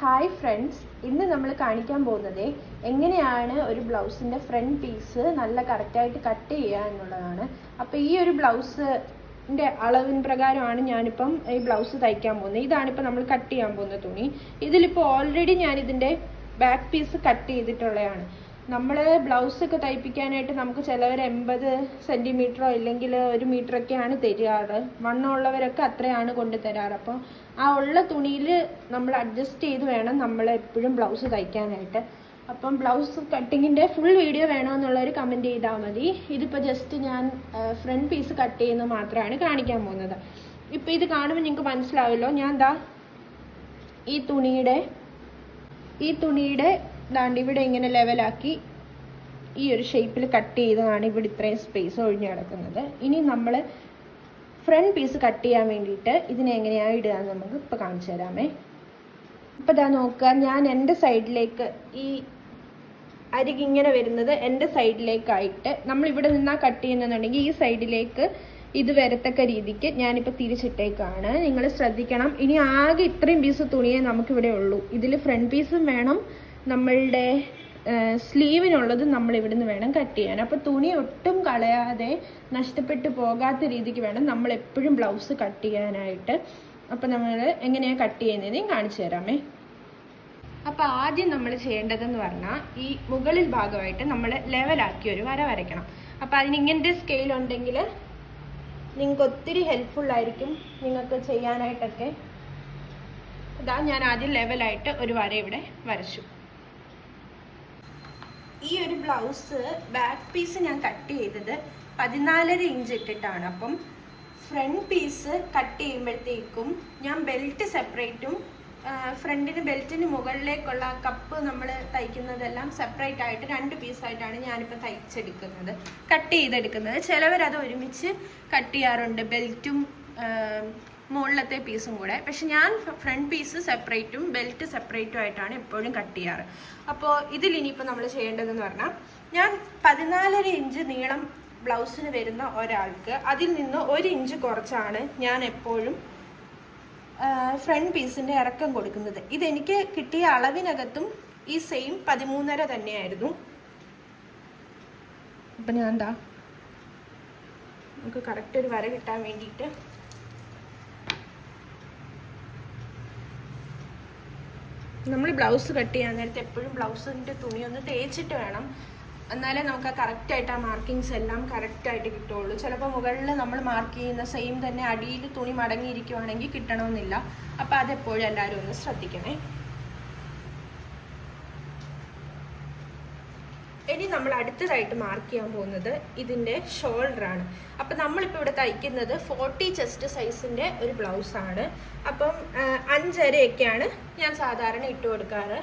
Hi friends ഇന്ന് നമ്മൾ കാണിക്കാൻ പോകുന്നത് എങ്ങനെയാണ് ഒരു ബ്ലൗസിന്റെ ഫ്രണ്ട് പീസ് നല്ല കറക്റ്റായിട്ട് കട്ട് ചെയ്യുക എന്നുള്ളതാണ്. അപ്പോൾ ഈ ഒരു ബ്ലൗസിന്റെ അളവിൻ പ്രകാരമാണ് ഞാനിപ്പം ഈ ബ്ലൗസ് തയ്ക്കാൻ പോകുന്നത്. ഇതാണിപ്പോൾ നമ്മൾ കട്ട് ചെയ്യാൻ പോകുന്ന തുണി. ഇതിലിപ്പോൾ ഓൾറെഡി ഞാനിതിന്റെ ബാക്ക് പീസ് കട്ട് ചെയ്തിട്ടുള്ളതാണ്. നമ്മൾ ബ്ലൗസ് ഒക്കെ തയ്പ്പിക്കാനായിട്ട് നമുക്ക് ചിലവർ എൺപത് സെന്റിമീറ്ററോ ഇല്ലെങ്കിൽ ഒരു മീറ്ററൊക്കെയാണ് തരാറ്. വണ്ണമുള്ളവരൊക്കെ അത്രയാണ് കൊണ്ട് തരാറ്. അപ്പോൾ ആ ഉള്ള തുണിയിൽ നമ്മൾ അഡ്ജസ്റ്റ് ചെയ്ത് വേണം നമ്മൾ എപ്പോഴും ബ്ലൗസ് തയ്ക്കാനായിട്ട്. അപ്പം ബ്ലൗസ് കട്ടിങ്ങിന്റെ ഫുൾ വീഡിയോ വേണമെന്നുള്ളവർ കമന്റ് ചെയ്താൽ മതി. ഇതിപ്പോൾ ജസ്റ്റ് ഞാൻ ഫ്രണ്ട് പീസ് കട്ട് ചെയ്യുന്നത് മാത്രമാണ് കാണിക്കാൻ പോകുന്നത്. ഇപ്പോൾ ഇത് കാണുമ്പോൾ നിങ്ങൾക്ക് മനസ്സിലാവില്ലോ. ഞാൻ എന്താ ഈ തുണിയുടെ ഈ തുണിയുടെ ദാണ്ട് ഇവിടെ ഇങ്ങനെ ലെവലാക്കി ഈ ഒരു ഷേപ്പിൽ കട്ട് ചെയ്തതാണ് ഇവിടെ ഇത്രയും സ്പേസ് ഒഴിഞ്ഞു കിടക്കുന്നത്. ഇനി നമ്മൾ ഫ്രണ്ട് പീസ് കട്ട് ചെയ്യാൻ വേണ്ടിയിട്ട് ഇതിനെ എങ്ങനെയാണ് ഇടുക എന്ന് നമുക്ക് ഇപ്പോൾ കാണിച്ചു തരാമേ. ഇപ്പം ഇതാ നോക്കുക ഞാൻ എന്റെ സൈഡിലേക്ക് ഈ അരികിങ്ങനെ വരുന്നത് എന്റെ സൈഡിലേക്കായിട്ട് നമ്മൾ ഇവിടെ നിന്നാ കട്ട് ചെയ്യുന്നുണ്ടെങ്കിൽ ഈ സൈഡിലേക്ക് ഇത് വരത്തക്ക രീതിക്ക് ഞാനിപ്പോൾ തിരിച്ചിട്ടേക്കാണ്. നിങ്ങൾ ശ്രദ്ധിക്കണം. ഇനി ആകെ ഇത്രയും പീസ് തുണിയേ നമുക്കിവിടെ ഉള്ളൂ. ഇതിൽ ഫ്രണ്ട് പീസും വേണം. നമ്മളുടെ സ്ലീവിനുള്ളത് നമ്മൾ ഇവിടുന്ന് വേണം കട്ട് ചെയ്യാൻ. അപ്പോൾ തുണി ഒട്ടും കളയാതെ നഷ്ടപ്പെട്ടു പോകാത്ത രീതിക്ക് വേണം നമ്മൾ എപ്പോഴും ബ്ലൗസ് കട്ട് ചെയ്യാനായിട്ട്. അപ്പോൾ നമ്മൾ എങ്ങനെയാണ് കട്ട് ചെയ്യുന്നതെന്ന് കാണിച്ചു തരാമേ. അപ്പോൾ ആദ്യം നമ്മൾ ചെയ്യേണ്ടതെന്ന് പറഞ്ഞാൽ ഈ മുകളിൽ ഭാഗമായിട്ട് നമ്മൾ ലെവലാക്കി ഒരു വര വരയ്ക്കണം. അപ്പോൾ അതിന് ഇങ്ങനത്തെ സ്കെയിൽ ഉണ്ടെങ്കിൽ നിങ്ങൾക്ക് ഒത്തിരി ഹെൽപ്ഫുൾ ആയിരിക്കും നിങ്ങൾക്ക് ചെയ്യാനായിട്ടൊക്കെ. ഇതാ ഞാൻ ആദ്യം ലെവലായിട്ട് ഒരു വര ഇവിടെ വരച്ചു. ഈ ഒരു ബ്ലൗസ് ബാക്ക് പീസ് ഞാൻ കട്ട് ചെയ്തത് പതിനാലര ഇഞ്ച് ഇട്ടിട്ടാണ്. അപ്പം ഫ്രണ്ട് പീസ് കട്ട് ചെയ്യുമ്പോഴത്തേക്കും ഞാൻ ബെൽറ്റ് സെപ്പറേറ്റും ഫ്രണ്ടിന് ബെൽറ്റിന് മുകളിലേക്കുള്ള കപ്പ് നമ്മൾ തയ്ക്കുന്നതെല്ലാം സെപ്പറേറ്റ് ആയിട്ട് രണ്ട് പീസായിട്ടാണ് ഞാനിപ്പോൾ തയ്ച്ചെടുക്കുന്നത് കട്ട് ചെയ്തെടുക്കുന്നത്. ചിലവരത് ഒരുമിച്ച് കട്ട് ചെയ്യാറുണ്ട്. ബെൽറ്റും മുകളിലത്തെ പീസും കൂടെ. പക്ഷെ ഞാൻ ഫ്രണ്ട് പീസ് സെപ്പറേറ്റും ബെൽറ്റ് സെപ്പറേറ്റും ആയിട്ടാണ് എപ്പോഴും കട്ട് ചെയ്യാറ്. അപ്പോൾ ഇതിൽ ഇനിയിപ്പോൾ നമ്മൾ ചെയ്യേണ്ടതെന്ന് പറഞ്ഞാൽ ഞാൻ പതിനാലര ഇഞ്ച് നീളം ബ്ലൗസിന് വരുന്ന ഒരാൾക്ക് അതിൽ നിന്ന് ഒരു ഇഞ്ച് കുറച്ചാണ് ഞാൻ എപ്പോഴും ഫ്രണ്ട് പീസിന്റെ ഇറക്കം കൊടുക്കുന്നത്. ഇതെനിക്ക് കിട്ടിയ അളവിനകത്തും ഈ സെയിം പതിമൂന്നര തന്നെയായിരുന്നു. അപ്പം ഞാൻ എന്താ നമുക്ക് കറക്റ്റ് ഒരു വര കിട്ടാൻ വേണ്ടിയിട്ട് നമ്മൾ ബ്ലൗസ് കട്ട് ചെയ്യാൻ നേരത്തെ എപ്പോഴും ബ്ലൗസിന്റെ തുണി ഒന്ന് തേച്ചിട്ട് വേണം. എന്നാലേ നമുക്ക് ആ കറക്റ്റായിട്ട് ആ മാർക്കിങ്സ് എല്ലാം കറക്റ്റായിട്ട് കിട്ടുള്ളൂ ചിലപ്പോൾ മുകളിൽ നമ്മൾ മാർക്ക് ചെയ്യുന്ന സെയിം തന്നെ അടിയിൽ തുണി മടങ്ങിയിരിക്കുവാണെങ്കിൽ കിട്ടണമെന്നില്ല. അപ്പോൾ അതെപ്പോഴും എല്ലാവരും ഒന്ന് ശ്രദ്ധിക്കണേ. ഇനി നമ്മൾ അടുത്തതായിട്ട് മാർക്ക് ചെയ്യാൻ പോകുന്നത് ഇതിന്റെ ഷോൾഡറാണ് അപ്പം നമ്മളിപ്പോൾ ഇവിടെ തയ്ക്കുന്നത് ഫോർട്ടി ചെസ്റ്റ് സൈസിന്റെ ഒരു ബ്ലൗസ് ആണ്. അപ്പം അഞ്ചരയൊക്കെയാണ് ഞാൻ സാധാരണ ഇട്ട് കൊടുക്കാറ്.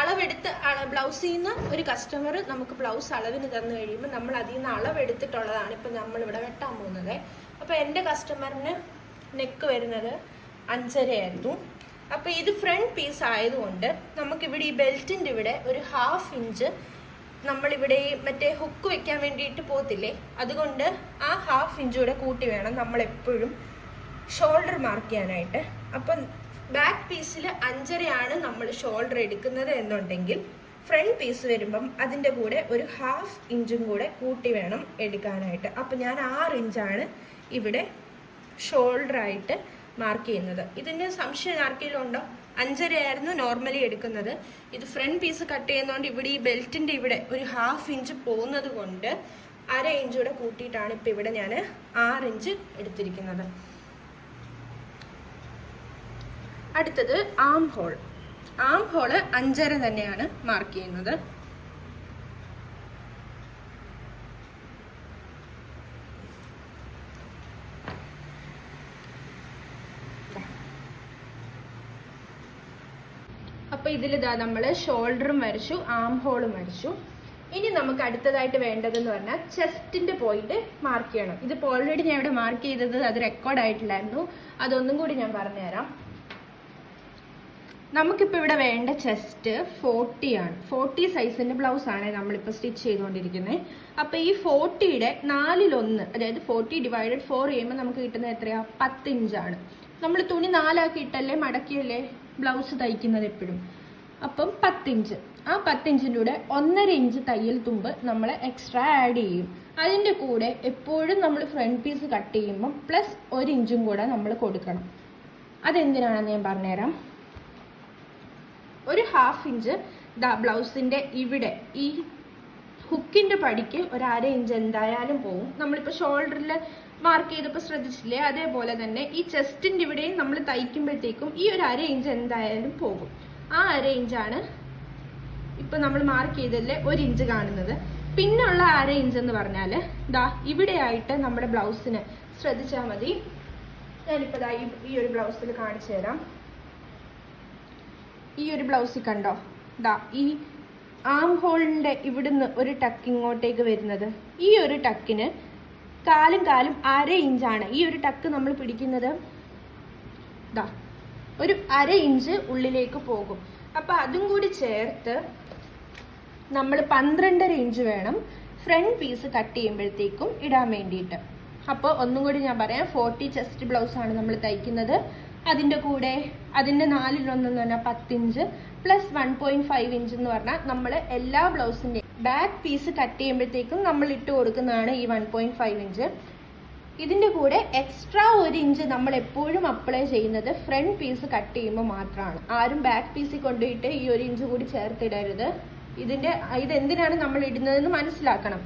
അളവെടുത്ത് ബ്ലൗസിൽ നിന്ന് ഒരു കസ്റ്റമർ നമുക്ക് ബ്ലൗസ് അളവിന് തന്നു കഴിയുമ്പോൾ നമ്മൾ അതിൽ നിന്ന് അളവെടുത്തിട്ടുള്ളതാണ് ഇപ്പം നമ്മളിവിടെ വെട്ടാൻ പോകുന്നത്. അപ്പോൾ എന്റെ കസ്റ്റമറിന് നെക്ക് വരുന്നത് അഞ്ചരയായിരുന്നു. അപ്പോൾ ഇത് ഫ്രണ്ട് പീസ് ആയതുകൊണ്ട് നമുക്കിവിടെ ഈ ബെൽറ്റിന്റെ ഇവിടെ ഒരു ഹാഫ് ഇഞ്ച് നമ്മളിവിടെ മറ്റേ ഹുക്ക് വെക്കാൻ വേണ്ടിയിട്ട് പോകത്തില്ലേ? അതുകൊണ്ട് ആ ഹാഫ് ഇഞ്ച് കൂടെ കൂട്ടി വേണം നമ്മൾ എപ്പോഴും ഷോൾഡർ മാർക്ക് ചെയ്യാനായിട്ട്. അപ്പം ബാക്ക് പീസിൽ അഞ്ചരയാണ് നമ്മൾ ഷോൾഡർ എടുക്കുന്നത് എന്നുണ്ടെങ്കിൽ ഫ്രണ്ട് പീസ് വരുമ്പം അതിന്റെ കൂടെ ഒരു ഹാഫ് ഇഞ്ചും കൂടെ കൂട്ടി വേണം എടുക്കാനായിട്ട്. അപ്പം ഞാൻ ആറ് ഇഞ്ചാണ് ഇവിടെ ഷോൾഡറായിട്ട് മാർക്ക് ചെയ്യുന്നത്. ഇതിന് സംശയം ആർക്കെങ്കിലും ഉണ്ടോ? അഞ്ചരയായിരുന്നു നോർമലി എടുക്കുന്നത്. ഇത് ഫ്രണ്ട് പീസ് കട്ട് ചെയ്യുന്നതുകൊണ്ട് ഇവിടെ ഈ ബെൽറ്റിന്റെ ഇവിടെ ഒരു ഹാഫ് ഇഞ്ച് പോകുന്നത് കൊണ്ട് അര ഇഞ്ച് കൂടെ കൂട്ടിയിട്ടാണ് ഇപ്പം ഇവിടെ ഞാൻ ആറ് ഇഞ്ച് എടുത്തിരിക്കുന്നത്. അടുത്തത് ആം ഹോൾ ആം ഹോൾ അഞ്ചര തന്നെയാണ് മാർക്ക് ചെയ്യുന്നത്. അപ്പോൾ ഇതിൽ ഇതാ നമ്മൾ ഷോൾഡറും വരച്ചു ആം ഹോളും വരച്ചു. ഇനി നമുക്ക് അടുത്തതായിട്ട് വേണ്ടതെന്ന് പറഞ്ഞാൽ ചെസ്റ്റിന്റെ പോയിന്റ് മാർക്ക് ചെയ്യണം. ഇതിപ്പോൾ ഓൾറെഡി ഞാൻ ഇവിടെ മാർക്ക് ചെയ്തത് അത് റെക്കോർഡ് ആയിട്ടില്ലായിരുന്നു. അതൊന്നും കൂടി ഞാൻ പറഞ്ഞുതരാം. നമുക്കിപ്പോൾ ഇവിടെ വേണ്ട ചെസ്റ്റ് ഫോർട്ടി ആണ്. ഫോർട്ടി സൈസിന്റെ ബ്ലൗസ് ആണ് നമ്മളിപ്പോൾ സ്റ്റിച്ച് ചെയ്തുകൊണ്ടിരിക്കുന്നത് അപ്പോൾ ഈ ഫോർട്ടിയുടെ നാലിലൊന്ന് അതായത് ഫോർട്ടി ഡിവൈഡഡ് ഫോർ ചെയ്യുമ്പോൾ നമുക്ക് കിട്ടുന്നത് എത്രയാ? പത്ത് ഇഞ്ചാണ് നമ്മൾ തുണി നാലാക്കി ഇട്ടല്ലേ മടക്കിയല്ലേ? ബ്ലൗസ് തയ്ക്കുന്നത് എപ്പോഴും. അപ്പം പത്തിഞ്ച്. ആ പത്തിഞ്ചിന്റെ ഒന്നര ഇഞ്ച് തയ്യൽ തുമ്പ് നമ്മൾ എക്സ്ട്രാ ആഡ് ചെയ്യും. അതിന്റെ കൂടെ എപ്പോഴും നമ്മൾ ഫ്രണ്ട് പീസ് കട്ട് ചെയ്യുമ്പം പ്ലസ് ഒരു ഇഞ്ചും കൂടെ നമ്മൾ കൊടുക്കണം. അതെന്തിനാണെന്ന് ഞാൻ പറഞ്ഞുതരാം. ഒരു ഹാഫ് ഇഞ്ച് ബ്ലൗസിന്റെ ഇവിടെ ഈ ഹുക്കിന്റെ പടിക്ക് ഒരു അര ഇഞ്ച് എന്തായാലും പോവും. നമ്മളിപ്പോൾ ഷോൾഡറിൽ മാർക്ക് ചെയ്തപ്പോൾ ശ്രദ്ധിച്ചില്ലേ? അതേപോലെ തന്നെ ഈ ചെസ്റ്റിന്റെ ഇവിടെയും നമ്മൾ തയ്ക്കുമ്പോഴത്തേക്കും ഈ ഒരു അര ഇഞ്ച് എന്തായാലും പോകും. ആ അര ഇഞ്ചാണ് ഇപ്പം നമ്മൾ മാർക്ക് ചെയ്തതിൽ ഒരു ഇഞ്ച് കാണുന്നത്. പിന്നുള്ള അര ഇഞ്ച് എന്ന് പറഞ്ഞാൽ ദാ ഇവിടെയായിട്ട് നമ്മുടെ ബ്ലൗസിന് ശ്രദ്ധിച്ചാൽ മതി. ഞാനിപ്പോൾ ദാ ഈ- ഈ ഒരു ബ്ലൗസിൽ കാണിച്ചു തരാം. ഈ ഒരു ബ്ലൗസിൽ കണ്ടോ? ദാ ഈ ആം ഹോളിന്റെ ഇവിടുന്ന് ഒരു ടക്ക് ഇങ്ങോട്ടേക്ക് വരുന്നത്. ഈ ഒരു ടക്കിന് കാലും കാലും അര ഇഞ്ചാണ് ഈ ഒരു ടക്ക് നമ്മൾ പിടിക്കുന്നത് ദാ ഒരു അര ഇഞ്ച് ഉള്ളിലേക്ക് പോകും. അപ്പോൾ അതും കൂടി ചേർത്ത് നമ്മൾ പന്ത്രണ്ടര ഇഞ്ച് വേണം ഫ്രണ്ട് പീസ് കട്ട് ചെയ്യുമ്പോഴത്തേക്കും ഇടാൻ വേണ്ടിയിട്ട്. അപ്പോൾ ഒന്നും കൂടി ഞാൻ പറയാം. ഫോർട്ടി ചെസ്റ്റ് ബ്ലൗസ് ആണ് നമ്മൾ തയ്ക്കുന്നത്. അതിന്റെ കൂടെ അതിന്റെ നാലിലൊന്നെന്ന് പറഞ്ഞാൽ പത്തിഞ്ച് plus one point five inch എന്ന് പറഞ്ഞാൽ നമ്മൾ എല്ലാ ബ്ലൗസിന്റെയും ബാക്ക് പീസ് കട്ട് ചെയ്യുമ്പോഴത്തേക്കും നമ്മൾ ഇട്ട് കൊടുക്കുന്നതാണ് ഈ വൺ പോയിന്റ് ഫൈവ് ഇഞ്ച്. ഇതിന്റെ കൂടെ എക്സ്ട്രാ ഒരു ഇഞ്ച് നമ്മൾ എപ്പോഴും അപ്ലൈ ചെയ്യുന്നത് ഫ്രണ്ട് പീസ് കട്ട് ചെയ്യുമ്പോൾ മാത്രമാണ്. ആരും ബാക്ക് പീസിൽ കൊണ്ടുപോയിട്ട് ഈ ഒരു ഇഞ്ച് കൂടി ചേർത്തിടരുത്. ഇതിന്റെ ഇതെന്തിനാണ് നമ്മൾ ഇടുന്നതെന്ന് മനസ്സിലാക്കണം.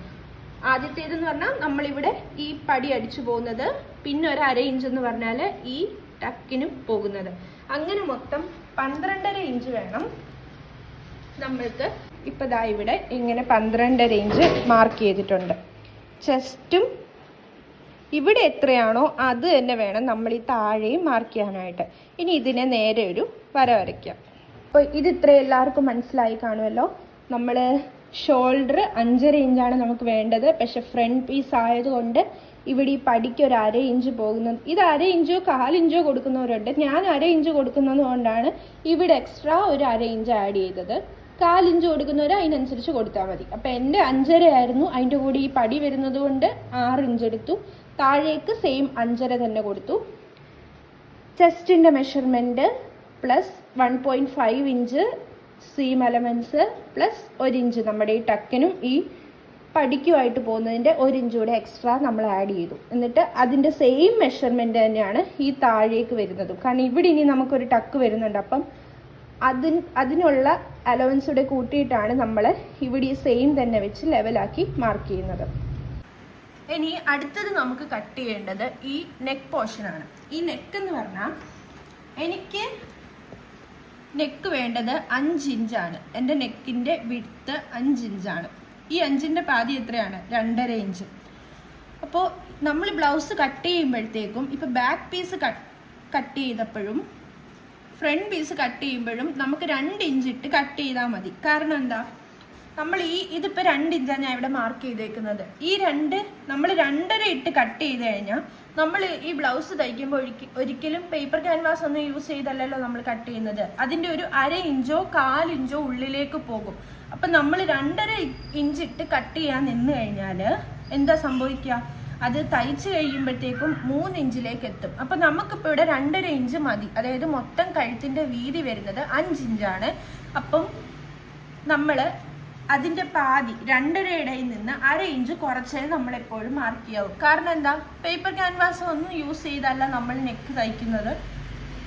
ആദ്യത്തേതെന്ന് പറഞ്ഞാൽ നമ്മളിവിടെ ഈ പടി അടിച്ചു പോകുന്നത് പിന്നെ ഒരു അര ഇഞ്ച് എന്ന് പറഞ്ഞാൽ ഈ ടക്കിനും പോകുന്നത്. അങ്ങനെ മൊത്തം പന്ത്രണ്ടര ഇഞ്ച് വേണം നമ്മൾക്ക് ഇപ്പം ദാ ഇവിടെ ഇങ്ങനെ പന്ത്രണ്ടര ഇഞ്ച് മാർക്ക് ചെയ്തിട്ടുണ്ട്. ചെസ്റ്റും ഇവിടെ എത്രയാണോ അത് തന്നെ വേണം നമ്മൾ ഈ താഴെയും മാർക്ക് ചെയ്യാനായിട്ട്. ഇനി ഇതിനെ നേരെ ഒരു വര വരയ്ക്കാം. അപ്പോൾ ഇത് ഇത്ര എല്ലാവർക്കും മനസ്സിലായി കാണുമല്ലോ. നമ്മൾ ഷോൾഡർ അഞ്ചര ഇഞ്ചാണ് നമുക്ക് വേണ്ടത്. പക്ഷെ ഫ്രണ്ട് പീസ് ആയതുകൊണ്ട് ഇവിടെ ഈ പടിക്ക് ഒരു അര ഇഞ്ച് പോകുന്നത്. ഇത് അര ഇഞ്ചോ കാലിഞ്ചോ കൊടുക്കുന്നവരുണ്ട്. ഞാൻ അര ഇഞ്ച് കൊടുക്കുന്നത് കൊണ്ടാണ് ഇവിടെ എക്സ്ട്രാ ഒരു അര ഇഞ്ച് ആഡ് ചെയ്തത്. കാലിഞ്ച് കൊടുക്കുന്നവർ അതിനനുസരിച്ച് കൊടുത്താൽ മതി. അപ്പം എന്റെ അഞ്ചര ആയിരുന്നു. അതിന്റെ കൂടി ഈ പടി വരുന്നത് കൊണ്ട് ആറ് ഇഞ്ച് എടുത്തു. താഴേക്ക് സെയിം അഞ്ചര തന്നെ കൊടുത്തു. ചെസ്റ്റിന്റെ measurement plus one point five inch seam elements plus ഒരു ഇഞ്ച് നമ്മുടെ ഈ ടക്കിനും ഈ പടിക്കുമായിട്ട് പോകുന്നതിന്റെ ഒരു ഇഞ്ച് കൂടെ എക്സ്ട്രാ നമ്മൾ ആഡ് ചെയ്തു. എന്നിട്ട് അതിന്റെ സെയിം മെഷർമെന്റ് തന്നെയാണ് ഈ താഴേക്ക് വരുന്നത്. കാരണം ഇവിടെ ഇനി നമുക്കൊരു ടക്ക് വരുന്നുണ്ട്. അപ്പം അതിന് അതിനുള്ള അലവൻസ് കൂടെ കൂട്ടിയിട്ടാണ് നമ്മൾ ഇവിടെ സെയിം തന്നെ വെച്ച് ലെവലാക്കി മാർക്ക് ചെയ്യുന്നത്. ഇനി അടുത്തത് നമുക്ക് കട്ട് ചെയ്യേണ്ടത് ഈ നെക്ക് പോർഷനാണ് ഈ നെക്ക് എന്ന് പറഞ്ഞാൽ എനിക്ക് നെക്ക് വേണ്ടത് അഞ്ച് ഇഞ്ചാണ് എന്റെ നെക്കിന്റെ വിടുത്ത് അഞ്ച് ഇഞ്ചാണ് ഈ അഞ്ചിന്റെ പാതി എത്രയാണ്? രണ്ടര ഇഞ്ച് അപ്പോൾ നമ്മൾ ബ്ലൗസ് കട്ട് ചെയ്യുമ്പോഴത്തേക്കും ഇപ്പോൾ ബാക്ക് പീസ് കട്ട് ചെയ്തപ്പോഴും ഫ്രണ്ട് പീസ് കട്ട് ചെയ്യുമ്പോഴും നമുക്ക് രണ്ട് ഇഞ്ച് ഇട്ട് കട്ട് ചെയ്താൽ മതി. കാരണം എന്താ? നമ്മൾ ഈ ഇതിപ്പോൾ രണ്ട് ഇഞ്ചാണ് ഞാൻ ഇവിടെ മാർക്ക് ചെയ്തേക്കുന്നത്. ഈ രണ്ട് നമ്മൾ രണ്ടര ഇട്ട് കട്ട് ചെയ്ത് കഴിഞ്ഞാൽ നമ്മൾ ഈ ബ്ലൗസ് തയ്ക്കുമ്പോൾ ഒരിക്ക ഒരിക്കലും പേപ്പർ ക്യാൻവാസ് ഒന്നും യൂസ് ചെയ്തല്ലല്ലോ നമ്മൾ കട്ട് ചെയ്യുന്നത്. അതിന്റെ ഒരു അര ഇഞ്ചോ കാലിഞ്ചോ ഉള്ളിലേക്ക് പോകും. അപ്പം നമ്മൾ രണ്ടര ഇഞ്ച് ഇട്ട് കട്ട് ചെയ്യാൻ നിന്ന് കഴിഞ്ഞാൽ എന്താ സംഭവിക്കുക അത് തയ്ച്ച് കഴിയുമ്പോഴത്തേക്കും മൂന്ന് ഇഞ്ചിലേക്ക് എത്തും. അപ്പം നമുക്കിപ്പോൾ ഇവിടെ രണ്ടര ഇഞ്ച് മതി. അതായത് മൊത്തം കഴുത്തിന്റെ വീതി വരുന്നത് അഞ്ച് ഇഞ്ചാണ്. അപ്പം നമ്മൾ അതിന്റെ പാതി രണ്ടരയിടയിൽ നിന്ന് അര ഇഞ്ച് കുറച്ചേ നമ്മൾ എപ്പോഴും മാർക്ക് ചെയ്യാവൂ. കാരണം എന്താ? പേപ്പർ ക്യാൻവാസ് ഒന്നും യൂസ് ചെയ്തല്ല നമ്മൾ നെക്ക് തയ്ക്കുന്നത്.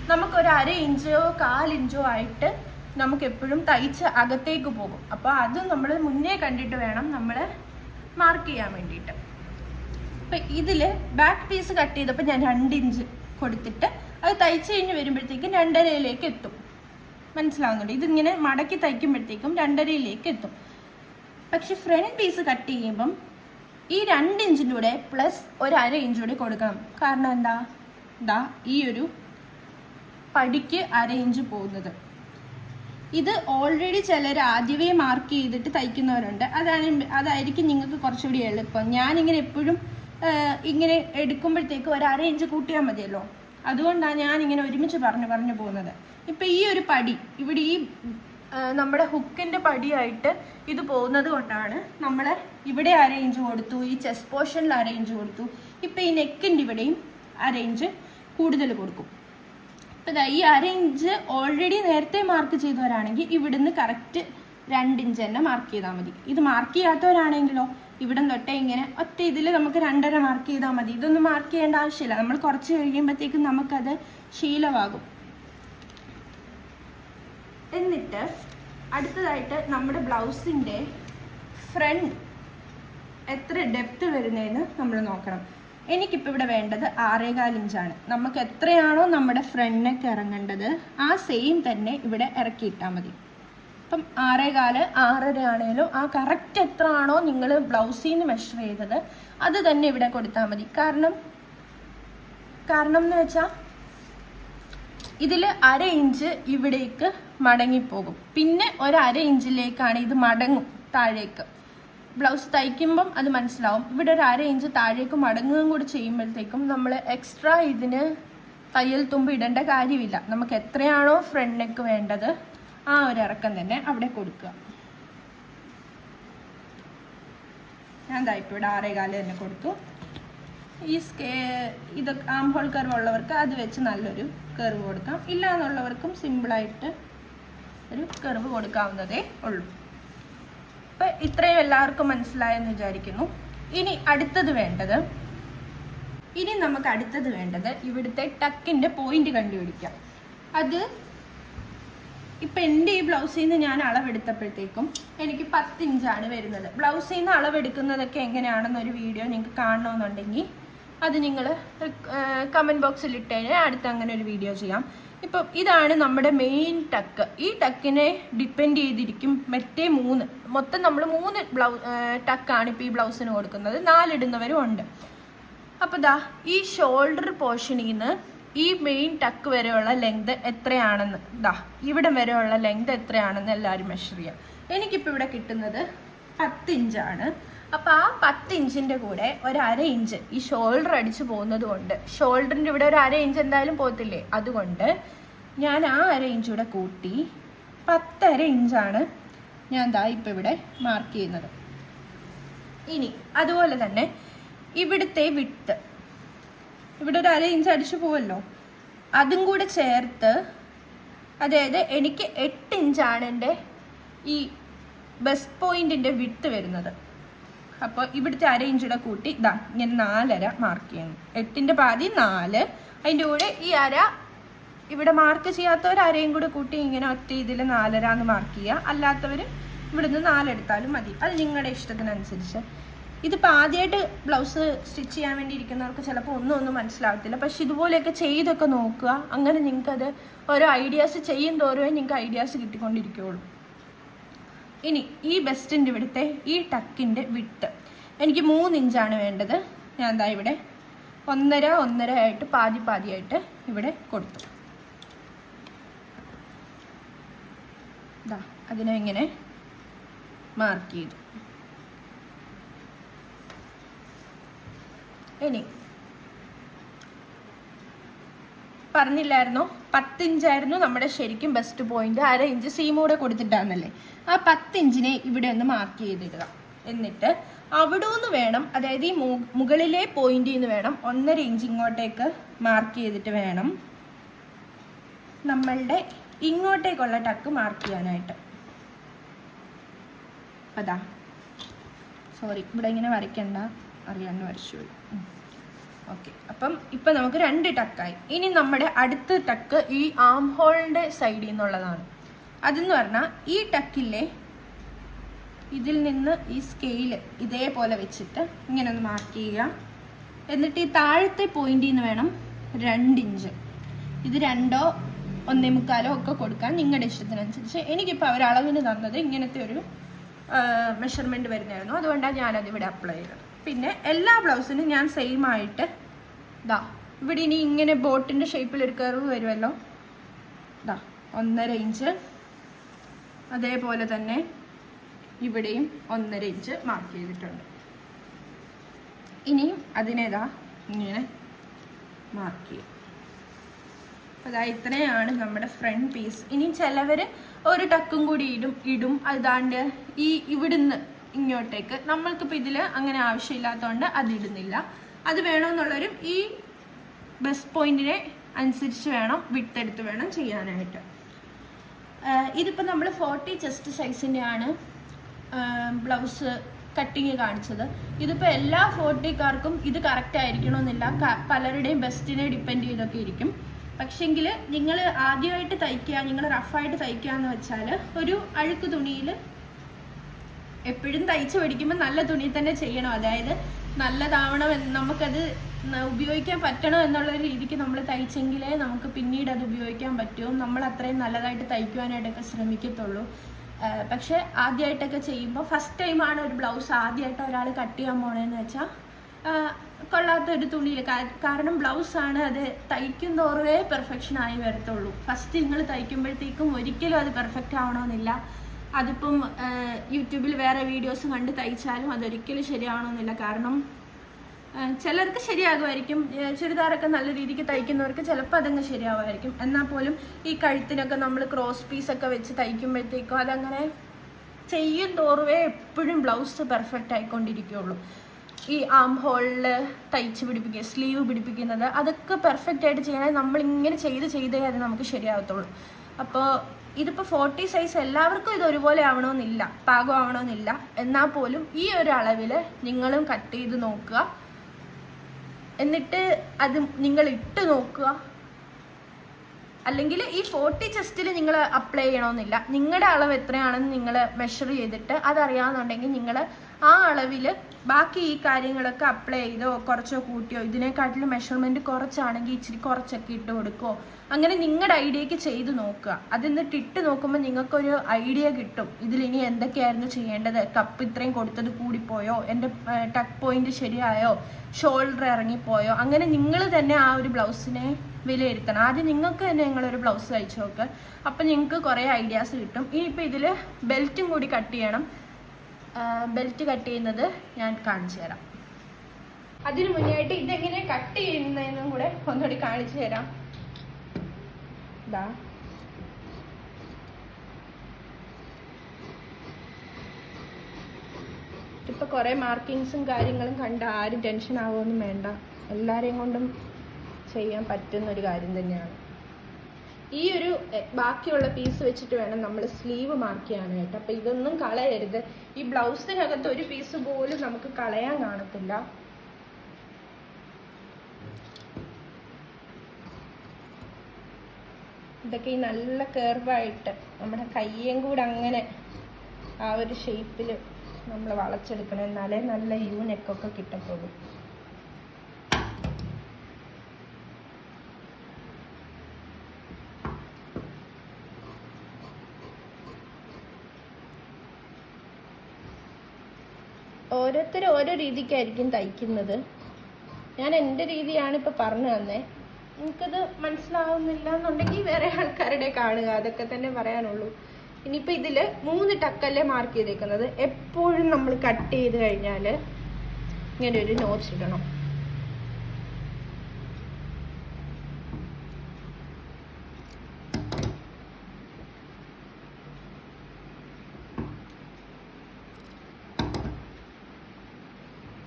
നമുക്കൊരു അര ഇഞ്ചോ കാലിഞ്ചോ ആയിട്ട് നമുക്ക് എപ്പോഴും തയ്ച്ച് അകത്തേക്ക് പോകും. അപ്പോൾ അത് നമ്മൾ മുന്നേ കണ്ടിട്ട് വേണം നമ്മൾ മാർക്ക് ചെയ്യാൻ വേണ്ടിയിട്ട്. അപ്പം ഇതിൽ ബാക്ക് പീസ് കട്ട് ചെയ്തപ്പോൾ ഞാൻ രണ്ട് ഇഞ്ച് കൊടുത്തിട്ട് അത് തയ്ച്ച് കഴിഞ്ഞ് വരുമ്പോഴത്തേക്കും രണ്ടരയിലേക്ക് എത്തും. മനസ്സിലാവുന്നുണ്ട്? ഇതിങ്ങനെ മടക്കി തയ്ക്കുമ്പോഴത്തേക്കും രണ്ടരയിലേക്ക് എത്തും. പക്ഷെ ഫ്രണ്ട് പീസ് കട്ട് ചെയ്യുമ്പം ഈ രണ്ട് ഇഞ്ചിലൂടെ പ്ലസ് ഒരു അര ഇഞ്ച് കൂടി കൊടുക്കണം. കാരണം എന്താ? ദാ ഈ ഒരു പടിക്ക് അര ഇഞ്ച് പോകുന്നത്. ഇത് ഓൾറെഡി ചിലർ ആദ്യമേ മാർക്ക് ചെയ്തിട്ട് തയ്ക്കുന്നവരുണ്ട്. അതാണ് അതായിരിക്കും നിങ്ങൾക്ക് കുറച്ചുകൂടി എളുപ്പം. ഞാനിങ്ങനെ എപ്പോഴും ഇങ്ങനെ എടുക്കുമ്പോഴത്തേക്ക് ഒരു അര ഇഞ്ച് കൂട്ടിയാൽ മതിയല്ലോ. അതുകൊണ്ടാണ് ഇങ്ങനെ ഒരുമിച്ച് പറഞ്ഞു പറഞ്ഞു പോകുന്നത്. ഇപ്പം ഈ ഒരു പടി ഇവിടെ ഈ നമ്മുടെ ഹുക്കിന്റെ പടിയായിട്ട് ഇത് പോകുന്നത് കൊണ്ടാണ് നമ്മൾ ഇവിടെ അറേഞ്ച് കൊടുത്തു ഈ ചെസ്റ്റ് പോർഷനിൽ അറേഞ്ച് കൊടുത്തു. ഇപ്പോൾ ഈ നെക്കിന്റെ ഇവിടെയും അറേഞ്ച് കൂടുതൽ കൊടുക്കും. അപ്പോൾ ഈ അറേഞ്ച് ഓൾറെഡി നേരത്തെ മാർക്ക് ചെയ്തവരാണെങ്കിൽ ഇവിടുന്ന് കറക്റ്റ് രണ്ട് ഇഞ്ച് തന്നെ മാർക്ക് ചെയ്താൽ മതി. ഇത് മാർക്ക് ചെയ്യാത്തവരാണെങ്കിലോ ഇവിടെ തൊട്ടേ ഇങ്ങനെ ഒറ്റ ഇതിൽ നമുക്ക് രണ്ടര മാർക്ക് ചെയ്താൽ മതി. ഇതൊന്നും മാർക്ക് ചെയ്യേണ്ട ആവശ്യമില്ല. നമ്മൾ കുറച്ച് കഴിയുമ്പോഴത്തേക്കും നമുക്കത് ശീലമാകും. എന്നിട്ട് അടുത്തതായിട്ട് നമ്മുടെ ബ്ലൗസിന്റെ ഫ്രണ്ട് എത്ര ഡെപ്ത് വരുന്നതെന്ന് നമ്മൾ നോക്കണം. എനിക്കിപ്പോൾ ഇവിടെ വേണ്ടത് ആറേകാൽ ഇഞ്ചാണ്. നമുക്ക് എത്രയാണോ നമ്മുടെ ഫ്രണ്ടിനൊക്കെ ഇറങ്ങേണ്ടത് ആ സെയിം തന്നെ ഇവിടെ ഇറക്കിയിട്ടാൽ മതി. അപ്പം ആറേകാൽ ആറര ആണേലും ആ കറക്റ്റ് എത്ര ആണോ നിങ്ങൾ ബ്ലൗസിൽ നിന്ന് മെഷർ ചെയ്തത് അത് തന്നെ ഇവിടെ കൊടുത്താൽ മതി. കാരണം കാരണം എന്ന് വെച്ചാൽ ഇതിൽ അര ഇഞ്ച് ഇവിടേക്ക് മടങ്ങിപ്പോകും. പിന്നെ ഒരു അര ഇഞ്ചിലേക്കാണ് ഇത് മടങ്ങും താഴേക്ക്. ബ്ലൗസ് തയ്ക്കുമ്പം അത് മനസ്സിലാവും. ഇവിടെ ഒരു അര ഇഞ്ച് താഴേക്ക് മടങ്ങുകയും കൂടി ചെയ്യുമ്പോഴത്തേക്കും നമ്മൾ എക്സ്ട്രാ ഇതിന് തയ്യൽ തുമ്പ് ഇടേണ്ട കാര്യമില്ല. നമുക്ക് എത്രയാണോ ഫ്രണ്ട് നെക്ക് വേണ്ടത് ആ ഒരു ഇറക്കം തന്നെ അവിടെ കൊടുക്കുക. ഞാൻ ഇപ്പോൾ ഇവിടെ ആറേകാൽ തന്നെ കൊടുത്തു. ഈ സ്കേ ഇത് ആംഹോൾ കർവ് ഉള്ളവർക്ക് അത് വെച്ച് നല്ലൊരു കർവ് കൊടുക്കാം. ഇല്ല എന്നുള്ളവർക്കും സിമ്പിളായിട്ട് ഒരു കർവ് കൊടുക്കാവുന്നതേ ഉള്ളൂ. അപ്പം ഇത്രയും എല്ലാവർക്കും മനസ്സിലായെന്ന് വിചാരിക്കുന്നു. ഇനി അടുത്തത് വേണ്ടത് ഇനി നമുക്ക് അടുത്തത് വേണ്ടത് ഇവിടുത്തെ ടക്കിന്റെ പോയിന്റ് കണ്ടുപിടിക്കാം. അത് ഇപ്പം എന്റെ ഈ ബ്ലൗസിൽ നിന്ന് ഞാൻ അളവെടുത്തപ്പോഴത്തേക്കും എനിക്ക് പത്ത് ഇഞ്ചാണ് വരുന്നത്. ബ്ലൗസിൽ നിന്ന് അളവെടുക്കുന്നതൊക്കെ എങ്ങനെയാണെന്നൊരു വീഡിയോ നിങ്ങൾക്ക് കാണണമെന്നുണ്ടെങ്കിൽ അത് നിങ്ങൾ കമന്റ് ബോക്സിൽ ഇട്ട് കഴിഞ്ഞാൽ അടുത്ത് അങ്ങനെ ഒരു വീഡിയോ ചെയ്യാം. ഇപ്പം ഇതാണ് നമ്മുടെ മെയിൻ ടക്ക് ഈ ടക്കിനെ ഡിപ്പെൻഡ് ചെയ്തിരിക്കും മറ്റേ മൂന്ന്. മൊത്തം നമ്മൾ മൂന്ന് ബ്ലൗ ടക്കാണ് ഇപ്പോൾ ഈ ബ്ലൗസിന് കൊടുക്കുന്നത്. നാലിടുന്നവരും ഉണ്ട്. അപ്പോൾ ദാ ഈ ഷോൾഡർ പോർഷനിൽ നിന്ന് ഈ മെയിൻ ടക്ക് വരെയുള്ള ലെങ്ത് എത്രയാണെന്ന്. ദാ ഇവിടെ വരെയുള്ള ലെങ്ത് എത്രയാണെന്ന് എല്ലാവരും മെഷർ ചെയ്യാം. എനിക്കിപ്പോൾ ഇവിടെ കിട്ടുന്നത് പത്ത് ഇഞ്ചാണ് അപ്പോൾ ആ പത്ത് ഇഞ്ചിന്റെ കൂടെ ഒരു അര ഇഞ്ച് ഈ ഷോൾഡർ അടിച്ചു പോകുന്നത് കൊണ്ട് ഷോൾഡറിന്റെ ഇവിടെ ഒരു അര ഇഞ്ച് എന്തായാലും പോകത്തില്ലേ? അതുകൊണ്ട് ഞാൻ ആ അര ഇഞ്ച് കൂടെ കൂട്ടി പത്തര ഇഞ്ചാണ് ഞാൻ ദാ ഇപ്പൊ ഇവിടെ മാർക്ക് ചെയ്യുന്നത്. ഇനി അതുപോലെ തന്നെ ഇവിടുത്തെ വിട്ട് ഇവിടെ ഒരു അര ഇഞ്ച് അടിച്ചു പോവല്ലോ. അതും കൂടെ ചേർത്ത് അതായത് എനിക്ക് എട്ട് ഇഞ്ചാണ് എന്റെ ഈ ബസ് പോയിന്റിന്റെ വിട്ട് വരുന്നത്. അപ്പോൾ ഇവിടുത്തെ അര ഇഞ്ചിടെ കൂട്ടി ഇതാ ഇങ്ങനെ നാലര മാർക്ക് ചെയ്യുന്നു എട്ടിന്റെ പാതി നാല്. അതിന്റെ കൂടെ ഈ അര ഇവിടെ മാർക്ക് ചെയ്യാത്തവർ അരയും കൂടെ കൂട്ടി ഇങ്ങനെ ഒറ്റ ഇതിൽ നാലര എന്ന് മാർക്ക് ചെയ്യുക അല്ലാത്തവർ ഇവിടുന്ന് നാലെടുത്താലും മതി. അത് നിങ്ങളുടെ ഇഷ്ടത്തിനനുസരിച്ച്. ഇതിപ്പോൾ ആദ്യമായിട്ട് ബ്ലൗസ് സ്റ്റിച്ച് ചെയ്യാൻ വേണ്ടി ഇരിക്കുന്നവർക്ക് ചിലപ്പോൾ ഒന്നും ഒന്നും മനസ്സിലാവത്തില്ല. പക്ഷെ ഇതുപോലെയൊക്കെ ചെയ്തൊക്കെ നോക്കുക. അങ്ങനെ നിങ്ങൾക്കത് ഓരോ ഐഡിയാസ് ചെയ്യും തോറുമേ നിങ്ങൾക്ക് ഐഡിയാസ് കിട്ടിക്കൊണ്ടിരിക്കുകയുള്ളൂ ഇനി ഈ ബെസ്റ്റിന്റെ ഇവിടുത്തെ ഈ ടക്കിന്റെ വിട്ട്. എനിക്ക് മൂന്ന് ഇഞ്ചാണ് വേണ്ടത്. ഞാൻ എന്താ ഇവിടെ ഒന്നര ഒന്നര ആയിട്ട് പാതി പാതിയായിട്ട് ഇവിടെ കൊടുത്തു. അതിനെ ഇങ്ങനെ മാർക്ക് ചെയ്തു. ഇനി പറഞ്ഞില്ലായിരുന്നോ. പത്തിഞ്ചായിരുന്നു നമ്മുടെ ശരിക്കും ബെസ്റ്റ് പോയിന്റ് അര ഇഞ്ച് സീം കൂടെ കൊടുത്തിട്ടാന്നല്ലേ ആ പത്തിഞ്ചിനെ ഇവിടെ ഒന്ന് മാർക്ക് ചെയ്തിടുക. എന്നിട്ട് അവിടെ നിന്ന് വേണം അതായത് ഈ മുകളിലെ പോയിന്റിൽ നിന്ന് വേണം ഒന്നര ഇഞ്ച് ഇങ്ങോട്ടേക്ക് മാർക്ക് ചെയ്തിട്ട് വേണം നമ്മളുടെ ഇങ്ങോട്ടേക്കുള്ള ടക്ക് മാർക്ക് ചെയ്യാനായിട്ട്. അതാ. സോറി ഇവിടെ ഇങ്ങനെ വരയ്ക്കണ്ട. അറിയാൻ വരച്ചു ഓക്കെ അപ്പം ഇപ്പം നമുക്ക് രണ്ട് ടക്കായി. ഇനി നമ്മുടെ അടുത്ത ടക്ക് ഈ ആം ഹോളിന്റെ സൈഡിൽ നിന്നുള്ളതാണ് അതെന്ന് പറഞ്ഞാൽ ഈ ടക്കിലെ ഇതിൽ നിന്ന് ഈ സ്കെയിൽ ഇതേപോലെ വെച്ചിട്ട് ഇങ്ങനെ ഒന്ന് മാർക്ക് ചെയ്യുക. എന്നിട്ട് ഈ താഴത്തെ പോയിന്റിൽ നിന്ന് വേണം രണ്ട് ഇഞ്ച് ഇത് രണ്ടോ ഒന്നേ മുക്കാലോ ഒക്കെ കൊടുക്കാൻ നിങ്ങളുടെ ഇഷ്ടത്തിനനുസരിച്ച്. എനിക്കിപ്പോൾ അവർ അളവിന് തന്നത് ഇങ്ങനത്തെ ഒരു മെഷർമെന്റ് വരുന്നതായിരുന്നു. അതുകൊണ്ടാണ് ഞാനത് ഇവിടെ അപ്ലൈ ചെയ്തത്. പിന്നെ എല്ലാ ബ്ലൗസിനും ഞാൻ സെയിം ആയിട്ട് ദാ ഇവിടെ ഇനി ഇങ്ങനെ ബോട്ടിന്റെ ഷേപ്പിൽ ഒരു കർവ് വരുമല്ലോ. ദാ ഒന്നര ഇഞ്ച് അതേപോലെ തന്നെ ഇവിടെയും ഒന്നര ഇഞ്ച് മാർക്ക് ചെയ്തിട്ടുണ്ട്. ഇനിയും അതിനേതാ ഇങ്ങനെ മാർക്ക് ചെയ്യും. അതാ ഇത്രയാണ് നമ്മുടെ ഫ്രണ്ട് പീസ് ഇനി ചിലവർ ഒരു ടക്കും കൂടി ഇടും ഇടും. അതാണ്ട് ഈ ഇവിടുന്ന് ഇങ്ങോട്ടേക്ക്. നമ്മൾക്കിപ്പോൾ ഇതിൽ അങ്ങനെ ആവശ്യമില്ലാത്തതുകൊണ്ട് അത് ഇടുന്നില്ല അത് വേണമെന്നുള്ളവരും ഈ ബസ് പോയിന്റിനെ അനുസരിച്ച് വേണം വിട്ടെടുത്ത് വേണം ചെയ്യാനായിട്ട്. ഇതിപ്പോൾ നമ്മൾ ഫോർട്ടി ചെസ്റ്റ് സൈസിന്റെ ആണ് ബ്ലൗസ് കട്ടിങ് കാണിച്ചത്. ഇതിപ്പോൾ എല്ലാ ഫോർട്ടിക്കാർക്കും ഇത് കറക്റ്റ് ആയിരിക്കണമെന്നില്ല. പലരുടെയും ബെസ്റ്റിനെ ഡിപ്പെൻഡ് ചെയ്തൊക്കെ ഇരിക്കും. പക്ഷെങ്കിൽ നിങ്ങൾ ആദ്യമായിട്ട് തയ്ക്കുക നിങ്ങൾ റഫായിട്ട് തയ്ക്കുക എന്ന് വെച്ചാൽ ഒരു അഴുക്ക് തുണിയിൽ എപ്പോഴും തയ്ച്ച് പഠിക്കുമ്പോൾ നല്ല തുണി തന്നെ ചെയ്യണം. അതായത് നല്ലതാവണം എന്ന് നമുക്കത് ഉപയോഗിക്കാൻ പറ്റണം എന്നുള്ള രീതിക്ക് നമ്മൾ തയ്ച്ചെങ്കിലേ നമുക്ക് പിന്നീട് അത് ഉപയോഗിക്കാൻ പറ്റും. നമ്മൾ അത്രയും നല്ലതായിട്ട് തയ്ക്കുവാനായിട്ടൊക്കെ ശ്രമിക്കത്തുള്ളൂ. പക്ഷെ ആദ്യമായിട്ടൊക്കെ ചെയ്യുമ്പോൾ ഫസ്റ്റ് ടൈമാണ് ഒരു ബ്ലൗസ് ആദ്യമായിട്ട് ഒരാൾ കട്ട് ചെയ്യാൻ പോണേന്ന് വെച്ചാൽ കൊള്ളാത്ത ഒരു തുണിയിൽ കാരണം ബ്ലൗസാണ് അത് തയ്ക്കും തോറേ പെർഫെക്ഷൻ ആയി വരത്തുള്ളൂ. ഫസ്റ്റ് നിങ്ങൾ തയ്ക്കുമ്പോഴത്തേക്കും ഒരിക്കലും അത് പെർഫെക്റ്റ് ആവണമെന്നില്ല. അതിപ്പം യൂട്യൂബിൽ വേറെ വീഡിയോസ് കണ്ട് തയ്ച്ചാലും അതൊരിക്കലും ശരിയാവണമെന്നില്ല. കാരണം ചിലർക്ക് ശരിയാകുമായിരിക്കും. ചുരിദാറൊക്കെ നല്ല രീതിക്ക് തയ്ക്കുന്നവർക്ക് ചിലപ്പോൾ അതങ്ങ് ശരിയാവുമായിരിക്കും. എന്നാൽ പോലും ഈ കഴുത്തിനൊക്കെ നമ്മൾ ക്രോസ് പീസൊക്കെ വെച്ച് തയ്ക്കുമ്പോഴത്തേക്കും അതങ്ങനെ ചെയ്യും തോറുവേ എപ്പോഴും ബ്ലൗസ് പെർഫെക്റ്റ് ആയിക്കൊണ്ടിരിക്കുകയുള്ളൂ. ഈ ആം ഹോളിൽ തയ്ച്ച് പിടിപ്പിക്കുക സ്ലീവ് പിടിപ്പിക്കുന്നത് അതൊക്കെ പെർഫെക്റ്റ് ആയിട്ട് ചെയ്യണമെങ്കിൽ നമ്മളിങ്ങനെ ചെയ്ത് ചെയ്തേ അത് നമുക്ക് ശരിയാകത്തുള്ളൂ. അപ്പോൾ ഇതിപ്പോൾ ഫോർട്ടി സൈസ് എല്ലാവർക്കും ഇത് ഒരുപോലെ ആവണമെന്നില്ല പാകമാവണമെന്നില്ല. എന്നാൽ പോലും ഈ ഒരു അളവിൽ നിങ്ങളും കട്ട് ചെയ്ത് നോക്കുക. എന്നിട്ട് അത് നിങ്ങൾ ഇട്ട് നോക്കുക. അല്ലെങ്കിൽ ഈ ഫോർട്ടി ചെസ്റ്റിൽ നിങ്ങൾ അപ്ലൈ ചെയ്യണമെന്നില്ല. നിങ്ങളുടെ അളവ് എത്രയാണെന്ന് നിങ്ങൾ മെഷർ ചെയ്തിട്ട് അതറിയാമെന്നുണ്ടെങ്കിൽ നിങ്ങൾ ആ അളവിൽ ബാക്കി ഈ കാര്യങ്ങളൊക്കെ അപ്ലൈ ചെയ്തോ കുറച്ചോ കൂട്ടിയോ ഇതിനെക്കാട്ടിലും മെഷർമെന്റ് കുറച്ചാണെങ്കിൽ ഇച്ചിരി കുറച്ചൊക്കെ ഇട്ട് കൊടുക്കുമോ അങ്ങനെ നിങ്ങളുടെ ഐഡിയക്ക് ചെയ്ത് നോക്കുക. അതിന്നിട്ട് ഇട്ട് നോക്കുമ്പോൾ നിങ്ങൾക്കൊരു ഐഡിയ കിട്ടും. ഇതിലിനി എന്തൊക്കെയായിരുന്നു ചെയ്യേണ്ടത്? കപ്പ് ഇത്രയും കൊടുത്തത് കൂടിപ്പോയോ? എന്റെ ടക്ക് പോയിന്റ് ശരിയായോ? ഷോൾഡർ ഇറങ്ങിപ്പോയോ? അങ്ങനെ നിങ്ങൾ തന്നെ ആ ഒരു ബ്ലൗസിനെ വിലയിരുത്തണം. ആദ്യം നിങ്ങൾക്ക് തന്നെ നിങ്ങളൊരു ബ്ലൗസ് തയ്ച്ചു നോക്കുക അപ്പം നിങ്ങൾക്ക് കുറേ ഐഡിയാസ് കിട്ടും. ഇനിയിപ്പോൾ ഇതിൽ ബെൽറ്റും കൂടി കട്ട് ചെയ്യണം. ബെൽറ്റ് കട്ട് ചെയ്യുന്നത് ഞാൻ കാണിച്ചു തരാം. അതിനു മുന്നായിട്ട് ഇതെങ്ങനെ കട്ട് ചെയ്യുന്നതെന്നും കൂടെ ഒന്നുകൂടി കാണിച്ചു തരാം. ഇപ്പൊ കുറെ മാർക്കിങ്സും കാര്യങ്ങളും കണ്ട ആരും ടെൻഷൻ ആവുമൊന്നും വേണ്ട. എല്ലാരെയും കൊണ്ടും ചെയ്യാൻ പറ്റുന്ന ഒരു കാര്യം തന്നെയാണ്. ഈ ഒരു ബാക്കിയുള്ള പീസ് വെച്ചിട്ട് വേണം നമ്മൾ സ്ലീവ് മാർക്ക് ചെയ്യാനായിട്ട് അപ്പൊ ഇതൊന്നും കളയരുത്. ഈ ബ്ലൗസിനകത്ത് ഒരു പീസ് പോലും നമുക്ക് കളയാൻ കാണത്തില്ല. ഇതൊക്കെ ഈ നല്ല കേർവായിട്ട് നമ്മുടെ കയ്യും കൂടെ അങ്ങനെ ആ ഒരു ഷേപ്പിൽ നമ്മൾ വളച്ചെടുക്കണം. എന്നാലേ നല്ല യൂനെക്കൊക്കെ നെക്കൊക്കെ കിട്ടത്തുള്ളൂ. ഓരോരുത്തർ ഓരോ രീതിക്കായിരിക്കും തയ്ക്കുന്നത്. ഞാൻ എന്റെ രീതിയാണ് ഇപ്പൊ പറഞ്ഞു തന്നെ. എനിക്കത് മനസ്സിലാവുന്നില്ല എന്നുണ്ടെങ്കിൽ വേറെ ആൾക്കാരുടെ കാണുക. അതൊക്കെ തന്നെ പറയാനുള്ളൂ. ഇനിയിപ്പോൾ ഇതിൽ മൂന്ന് ടക്കല്ലേ മാർക്ക് ചെയ്തേക്കുന്നത്. എപ്പോഴും നമ്മൾ കട്ട് ചെയ്ത് കഴിഞ്ഞാൽ ഇങ്ങനെ ഒരു നോട്ട്സ് ഇടണം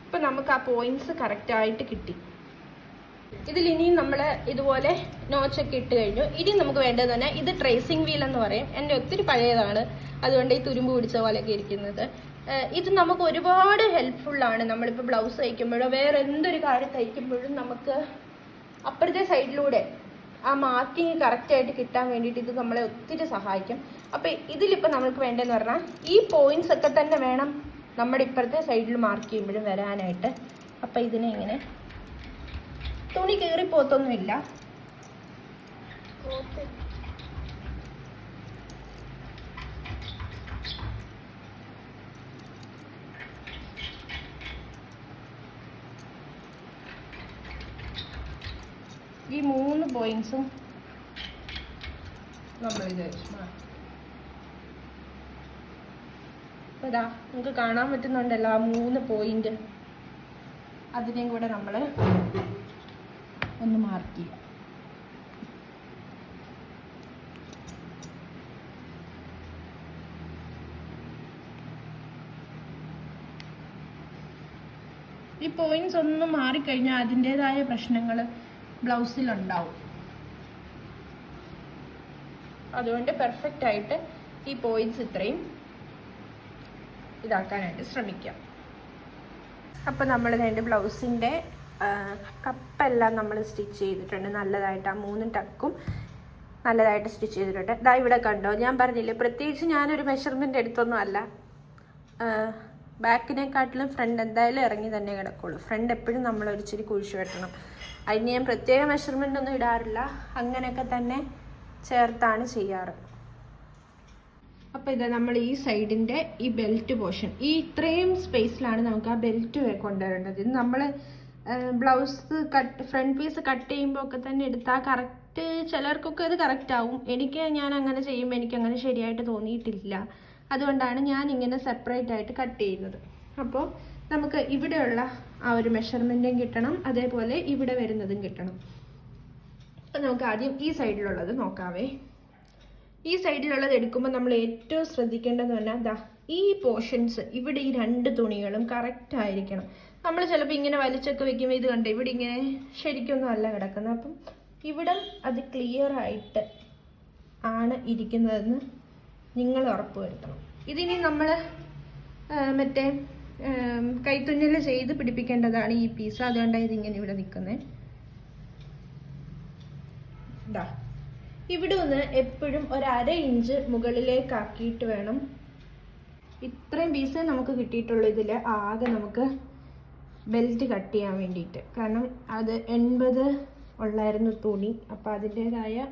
ഇപ്പൊ നമുക്ക് ആ പോയിന്റ്സ് കറക്റ്റ് ആയിട്ട് കിട്ടി. ഇതിൽ ഇനിയും നമ്മൾ ഇതുപോലെ നോച്ചൊക്കെ ഇട്ട് കഴിഞ്ഞു. ഇനി നമുക്ക് വേണ്ടത് തന്നെ ഇത് ട്രേസിംഗ് വീൽ എന്ന് പറയും. എന്റെ ഒത്തിരി പഴയതാണ്. അതുകൊണ്ട് ഈ തുരുമ്പ് പിടിച്ച പോലെയൊക്കെ ഇരിക്കുന്നത്. ഇത് നമുക്ക് ഒരുപാട് ഹെൽപ്ഫുള്ളാണ് നമ്മളിപ്പോൾ ബ്ലൗസ് തയ്ക്കുമ്പോഴോ വേറെ എന്തൊരു കാര്യം തയ്ക്കുമ്പോഴും നമുക്ക് അപ്പുറത്തെ സൈഡിലൂടെ ആ മാർക്കിങ് കറക്റ്റായിട്ട് കിട്ടാൻ വേണ്ടിയിട്ട് ഇത് നമ്മളെ ഒത്തിരി സഹായിക്കും. അപ്പൊ ഇതിലിപ്പോൾ നമുക്ക് വേണ്ടതെന്ന് പറഞ്ഞാൽ ഈ പോയിന്റ്സ് ഒക്കെ തന്നെ വേണം നമ്മുടെ ഇപ്പുറത്തെ സൈഡിൽ മാർക്ക് ചെയ്യുമ്പോഴും വരാനായിട്ട്. അപ്പൊ ഇതിനെ ഇങ്ങനെ തുണി കീറിപ്പോത്തൊന്നുമില്ല. ഈ മൂന്ന് പോയിന്റ്സും നമ്മൾ മാറ്റി ഇതാ നമുക്ക് കാണാൻ പറ്റുന്നുണ്ടല്ലോ ആ മൂന്ന് പോയിന്റ് അതിനെയും കൂടെ നമ്മൾ ഒന്ന് മാർക്ക് ചെയ്യാം. ഈ പോയിന്റ്സ് ഒന്നും മാറിക്കഴിഞ്ഞാൽ അതിന്റെതായ പ്രശ്നങ്ങൾ ബ്ലൗസിലുണ്ടാവും. അതുകൊണ്ട് പെർഫെക്റ്റ് ആയിട്ട് ഈ പോയിന്റ്സ് ഇത്രയും. ഇതാക്കാനായിട്ട് ശ്രമിക്കാം. അപ്പോൾ നമ്മൾ രണ്ട് ബ്ലൗസിന്റെ കപ്പെല്ലാം നമ്മൾ സ്റ്റിച്ച് ചെയ്തിട്ടുണ്ട്. നല്ലതായിട്ട് ആ മൂന്ന് ടക്കും നല്ലതായിട്ട് സ്റ്റിച്ച് ചെയ്തിട്ടുണ്ട്. ഇതാ ഇവിടെ കണ്ടോ ഞാൻ പറഞ്ഞില്ലേ പ്രത്യേകിച്ച് ഞാനൊരു മെഷർമെന്റ് എടുത്തൊന്നും അല്ല. ബാക്കിനെക്കാട്ടിലും ഫ്രണ്ട് എന്തായാലും ഇറങ്ങി തന്നെ കിടക്കുള്ളൂ. ഫ്രണ്ട് എപ്പോഴും നമ്മൾ ഒരിച്ചിരി കുഴിച്ചു വെട്ടണം. അതിന് ഞാൻ പ്രത്യേക മെഷർമെന്റ് ഒന്നും ഇടാറില്ല. അങ്ങനെയൊക്കെ തന്നെ ചേർത്താണ് ചെയ്യാറ്. അപ്പോൾ ഇതാ നമ്മൾ ഈ സൈഡിന്റെ ഈ ബെൽറ്റ് പോർഷൻ ഈ ഇത്രയും സ്പേസിലാണ് നമുക്ക് ആ ബെൽറ്റ് കൊണ്ടുവരേണ്ടത്. ഇത് നമ്മൾ blouse cut front piece cut ചെയ്യുമ്പോൾ ഒക്കെ തന്നെ എടുത്താൽ കറക്റ്റ് ചിലർക്കൊക്കെ അത് കറക്റ്റ് ആവും. എനിക്ക് ഞാൻ അങ്ങനെ ചെയ്യുമ്പോൾ എനിക്ക് അങ്ങനെ ശരിയായിട്ട് തോന്നിയിട്ടില്ല. അതുകൊണ്ടാണ് ഞാൻ ഇങ്ങനെ സെപ്പറേറ്റ് ആയിട്ട് കട്ട് ചെയ്യുന്നത്. അപ്പോൾ നമുക്ക് ഇവിടെയുള്ള ആ ഒരു മെഷർമെന്റും കിട്ടണം. അതേപോലെ ഇവിടെ വരുന്നതും കിട്ടണം. നമുക്ക് ആദ്യം ഈ സൈഡിലുള്ളത് നോക്കാവേ. ഈ സൈഡിലുള്ളത് എടുക്കുമ്പോൾ നമ്മൾ ഏറ്റവും ശ്രദ്ധിക്കേണ്ടതെന്ന് പറഞ്ഞാൽ ദാ ഈ പോർഷൻസ് ഇവിടെ ഈ രണ്ട് തുണികളും കറക്റ്റ് ആയിരിക്കണം. നമ്മൾ ചിലപ്പോൾ ഇങ്ങനെ വലിച്ചൊക്കെ വെക്കുമ്പോൾ ഇത് കണ്ടോ? ഇവിടെ ഇങ്ങനെ ശരിക്കൊന്നും അല്ല കിടക്കുന്നത്. അപ്പം ഇവിടെ അത് ക്ലിയർ ആയിട്ട് ആണ് ഇരിക്കുന്നതെന്ന് നിങ്ങൾ ഉറപ്പ് വരുത്തണം ഇതിനി നമ്മൾ മറ്റേ കൈത്തുന്നൽ ചെയ്ത് പിടിപ്പിക്കേണ്ടതാണ് ഈ പീസ് അതുകൊണ്ടാണ് ഇതിങ്ങനെ ഇവിടെ നിൽക്കുന്നത് ഇതാ ഇവിടെ ഒന്ന് എപ്പോഴും ഒരു അര ഇഞ്ച് മുകളിലേക്ക് ആക്കിയിട്ട് വേണം. ഇത്രയും പീസ് നമുക്ക് കിട്ടിയിട്ടുള്ളൂ ഇതിൽ ആകെ നമുക്ക് ബെൽറ്റ് കട്ട് ചെയ്യാൻ വേണ്ടിയിട്ട്. കാരണം അത് എൺപത് ഉള്ളായിരുന്നു തുണി. അപ്പോൾ അതിന്റേതായ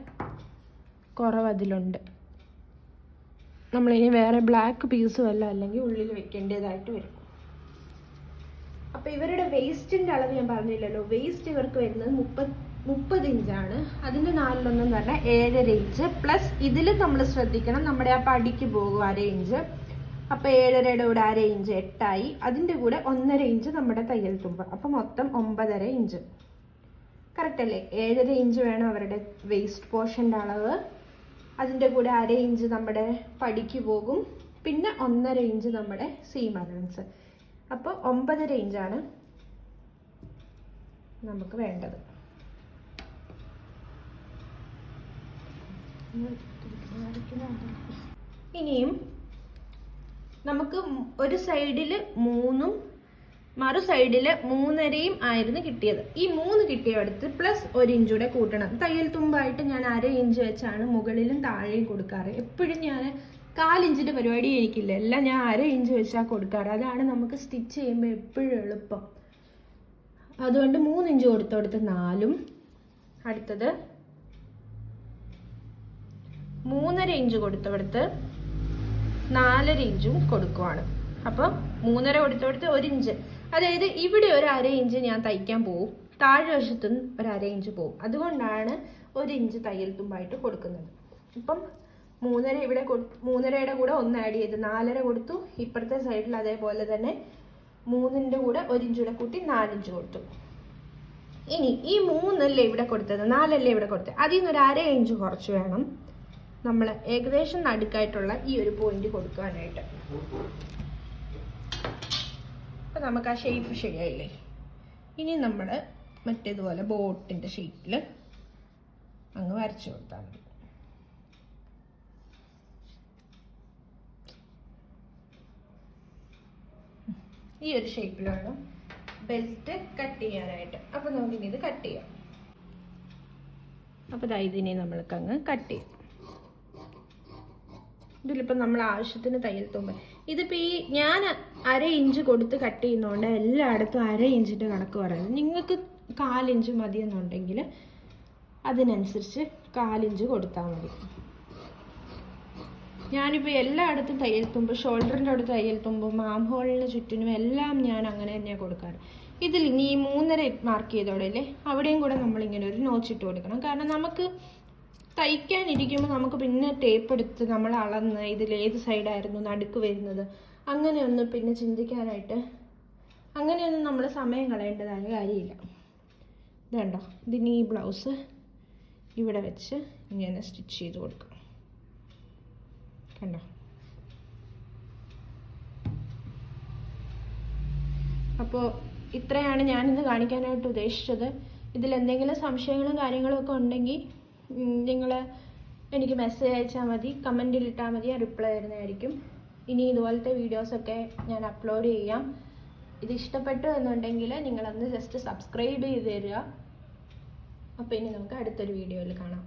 കുറവ് അതിലുണ്ട്. നമ്മളിനി വേറെ ബ്ലാക്ക് പീസും അല്ല അല്ലെങ്കിൽ ഉള്ളിൽ വെക്കേണ്ടതായിട്ട് വരും. അപ്പോൾ ഇവരുടെ വേസ്റ്റിന്റെ അളവ് ഞാൻ പറഞ്ഞില്ലല്ലോ. വേസ്റ്റ് ഇവർക്ക് വരുന്നത് മുപ്പത് മുപ്പത് ഇഞ്ചാണ്. അതിന്റെ നാലിലൊന്നും പറഞ്ഞാൽ ഏഴര ഇഞ്ച്. പ്ലസ് ഇതിൽ നമ്മൾ ശ്രദ്ധിക്കണം നമ്മുടെ ആ പടിക്ക് പോകും അര ഇഞ്ച്. അപ്പോൾ ഏഴരയുടെ കൂടെ അര ഇഞ്ച് എട്ടായി. അതിന്റെ കൂടെ ഒന്നര ഇഞ്ച് നമ്മുടെ തയ്യൽ തുമ്പ്. അപ്പോൾ മൊത്തം ഒമ്പതര ഇഞ്ച്. കറക്റ്റ് അല്ലേ? ഏഴര ഇഞ്ച് വേണം അവരുടെ വേസ്റ്റ് പോർഷന്റെ അളവ്. അതിന്റെ കൂടെ അര ഇഞ്ച് നമ്മുടെ പടിക്ക് പോകും. പിന്നെ ഒന്നര ഇഞ്ച് നമ്മുടെ സീം അലവൻസ് അപ്പോൾ ഒമ്പതര ഇഞ്ചാണ് നമുക്ക് വേണ്ടത്. ഇനിയും നമുക്ക് ഒരു സൈഡിൽ മൂന്നും മറു സൈഡിൽ മൂന്നരയും ആയിരുന്നു കിട്ടിയത്. ഈ മൂന്ന് കിട്ടിയടുത്ത് പ്ലസ് ഒരു ഇഞ്ചൂടെ കൂട്ടണം. തയ്യൽ തുമ്പായിട്ട് ഞാൻ അര ഇഞ്ച് വെച്ചാണ് മുകളിലും താഴെയും കൊടുക്കാറ്. എപ്പോഴും ഞാൻ കാലിഞ്ചിന്റെ പരിപാടി എനിക്കില്ല. എല്ലാം ഞാൻ അര ഇഞ്ച് വെച്ചാൽ കൊടുക്കാറ്. അതാണ് നമുക്ക് സ്റ്റിച്ച് ചെയ്യുമ്പോൾ എപ്പോഴും എളുപ്പം. അതുകൊണ്ട് മൂന്ന് ഇഞ്ച് കൊടുത്ത് കൊടുത്ത് നാലും. അടുത്തത് മൂന്നര ഇഞ്ച് കൊടുത്തവിടുത്ത് നാലര ഇഞ്ചും കൊടുക്കുവാണ്. അപ്പം മൂന്നര കൊടുത്തവിടുത്ത് ഒരു ഇഞ്ച്. അതായത് ഇവിടെ ഒരു അര ഇഞ്ച് ഞാൻ തയ്ക്കാൻ പോവും. താഴെ വശത്തും ഒരു അര ഇഞ്ച് പോവും. അതുകൊണ്ടാണ് ഒരു ഇഞ്ച് തയ്യൽ തുമ്പായിട്ട് കൊടുക്കുന്നത്. ഇപ്പം മൂന്നര ഇവിടെ മൂന്നരയുടെ കൂടെ ഒന്ന് ആഡ് ചെയ്ത് നാലര കൊടുത്തു. ഇപ്പുറത്തെ സൈഡിൽ അതേപോലെ തന്നെ മൂന്നിന്റെ കൂടെ ഒരു ഇഞ്ച് കൂടെ കൂട്ടി നാലിഞ്ച് കൊടുത്തു. ഇനി ഈ മൂന്നല്ലേ ഇവിടെ കൊടുത്തത്? നാലല്ലേ ഇവിടെ കൊടുത്തത്? അതിൽ നിന്ന് ഒരു അര ഇഞ്ച് കുറച്ച് വേണം. നമ്മൾ ഏകദേശം നടുക്കായിട്ടുള്ള ഈ ഒരു പോയിന്റ് കൊടുക്കാനായിട്ട് അപ്പം നമുക്ക് ആ ഷേപ്പ് ശരിയായില്ലേ? ഇനി നമ്മൾ മറ്റേതുപോലെ ബോട്ടിന്റെ ഷേപ്പിൽ അങ്ങ് വരച്ചു കൊടുത്താൽ മതി. ഈ ഒരു ഷേപ്പിലാണ് ബെൽറ്റ് കട്ട് ചെയ്യാനായിട്ട്. അപ്പം നമുക്കിനി ഇത് കട്ട് ചെയ്യാം. അപ്പോൾ ദാ ഇതിനെ നമ്മൾക്ക് അങ്ങ് കട്ട് ചെയ്യാം. ഇതിലിപ്പോൾ നമ്മൾ ആവശ്യത്തിന് തയ്യൽ തുമ്പ്. ഇതിപ്പോൾ ഈ ഞാൻ അര ഇഞ്ച് കൊടുത്ത് കട്ട് ചെയ്യുന്നതുകൊണ്ട് എല്ലായിടത്തും അര ഇഞ്ചിന്റെ കണക്ക് പറയുന്നത് നിങ്ങൾക്ക് കാലിഞ്ച് മതിയെന്നുണ്ടെങ്കിൽ അതിനനുസരിച്ച് കാലിഞ്ച് കൊടുത്താൽ മതി. ഞാനിപ്പോൾ എല്ലായിടത്തും തയ്യൽ തുമ്പ് ഷോൾഡറിന്റെ അടുത്ത് തയ്യൽ തുമ്പും മാം ഹോളിന് ചുറ്റിനും എല്ലാം ഞാൻ അങ്ങനെ തന്നെയാണ് കൊടുക്കാറ്. ഇതിൽ ഇനി ഈ മൂന്നര മാർക്ക് ചെയ്തോടെ അല്ലേ? അവിടെയും കൂടെ നമ്മളിങ്ങനെ ഒരു നോച്ചിട്ട് കൊടുക്കണം. കാരണം നമുക്ക് തയ്ക്കാനിരിക്കുമ്പോൾ നമുക്ക് പിന്നെ ടേപ്പ് എടുത്ത് നമ്മൾ അളന്ന് ഇതിൽ ഏത് സൈഡായിരുന്നു നടുക്ക് വരുന്നത്. അങ്ങനെയൊന്നും പിന്നെ ചിന്തിക്കാനായിട്ട് അങ്ങനെയൊന്നും നമ്മൾ സമയം കളയേണ്ടതായ കാര്യമില്ല. ഇതുണ്ടോ? ഇതിന് ഈ ബ്ലൗസ് ഇവിടെ വെച്ച് ഇങ്ങനെ സ്റ്റിച്ച് ചെയ്ത് കൊടുക്കും. കണ്ടോ? അപ്പോൾ ഇത്രയാണ് ഞാനിന്ന് കാണിക്കാനായിട്ട് ഉദ്ദേശിച്ചത്. ഇതിൽ എന്തെങ്കിലും സംശയങ്ങളും കാര്യങ്ങളും ഒക്കെ ഉണ്ടെങ്കിൽ നിങ്ങൾ എനിക്ക് മെസ്സേജ് അയച്ചാൽ മതി കമന്റിൽ ഇട്ടാൽ മതി ഞാൻ റിപ്ലൈ തരുന്നതായിരിക്കും ഇനി ഇതുപോലത്തെ വീഡിയോസൊക്കെ ഞാൻ അപ്ലോഡ് ചെയ്യാം. ഇത് ഇഷ്ടപ്പെട്ടു എന്നുണ്ടെങ്കിൽ നിങ്ങളൊന്ന് ജസ്റ്റ് സബ്സ്ക്രൈബ് ചെയ്ത് തരിക. അപ്പോൾ ഇനി നമുക്ക് അടുത്തൊരു വീഡിയോയിൽ കാണാം.